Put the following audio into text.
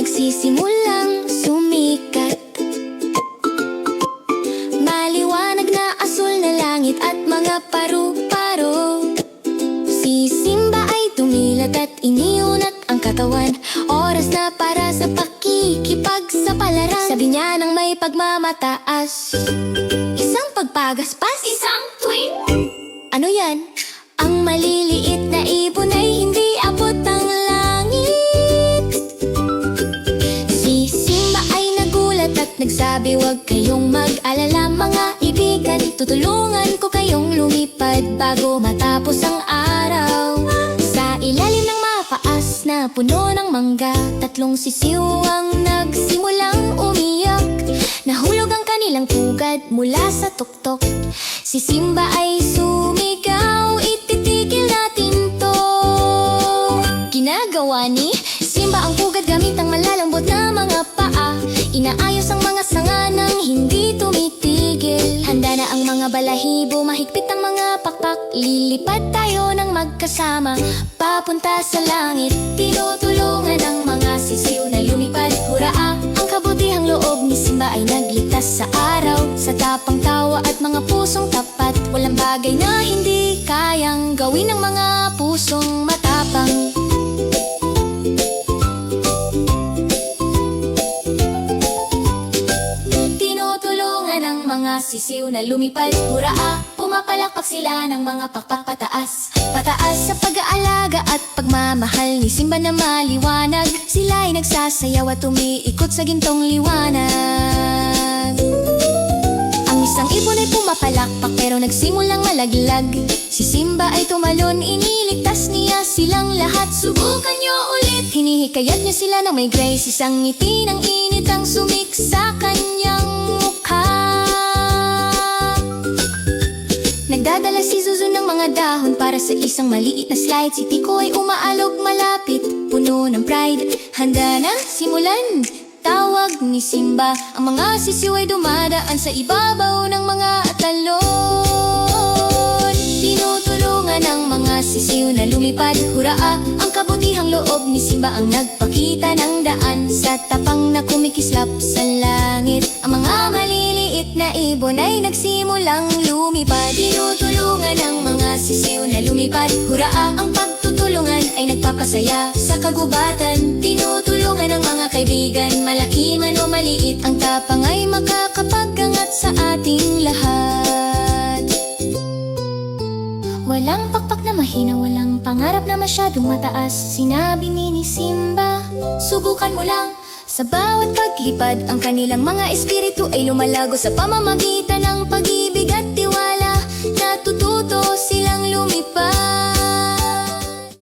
nagsisimulang sumikat. Maliwanag na asul na langit at mga paru-paro. Si Simba ay tumilat at iniunat ang katawan. Oras na para sa pakikipag sa palaran. Sabi niya ng may pagmamataas. Isang pagpagaspas. Isang tweet at nagsabi Huwag kayong mag-alala mga ibigan. Tutulungan ko kayong lumipad bago matapos ang araw. Sa ilalim ng mapaas na puno ng mangga Tatlong sisiw ang nagsimulang umiyak. Nahulog ang kanilang pugad mula sa tuktok. Si Simba ay sumigaw mga balahibo, mahigpit ang mga pakpak. Lilipad tayo ng magkasama Papunta sa langit. Tinutulungan ang mga sisiw na lumipad Huraa! Ang kabutihang loob ni Simba ay nagligtas sa araw. Sa tapang tawa at mga pusong tapat Walang bagay na hindi kayang gawin ng mga pusong matapang sisiw na lumipad Huraa, pumapalakpak sila ng mga pakpak pataas Pataas sa pag-aalaga at pagmamahal ni Simba na maliwanag. Sila ay nagsasayaw at umiikot sa gintong liwanag. Ang isang ibon ay pumapalakpak pero nagsimulang malaglag. Si Simba ay tumalon, iniligtas niya silang lahat. Subukan niyo ulit Hinihikayat niya sila ng may grace. Isang ngiti ng init ang sumik dahon para sa isang maliit na slide Si Tico ay umaalog malapit, puno ng pride. Handa na simulan, tawag ni Simba. Ang mga sisiw ay dumadaan sa ibabaw ng mga talon. Tinutulungan ang mga sisiw na lumipad. Huraa, ang kabutihang loob ni Simba ang nagpakita ng daan. Sa tapang na kumikislap sa langit Ang mga maliliit na ibon ay nagsimulang lumipad. Tinutulungan ang mga sisiw na lumipad. Huraa, ang pagtutulungan ay nagpapasaya. Sa kagubatan, tinutulungan ang mga kaibigan. Malaki man o maliit, ang tapang ay makakapagangat sa ating lahat. Walang pakpak na mahina, walang pangarap na masyadong mataas. Sinabi ni ni Simba, subukan mo lang. Sa bawat paglipad, ang kanilang mga espiritu ay lumalago Sa pamamagitan ng pag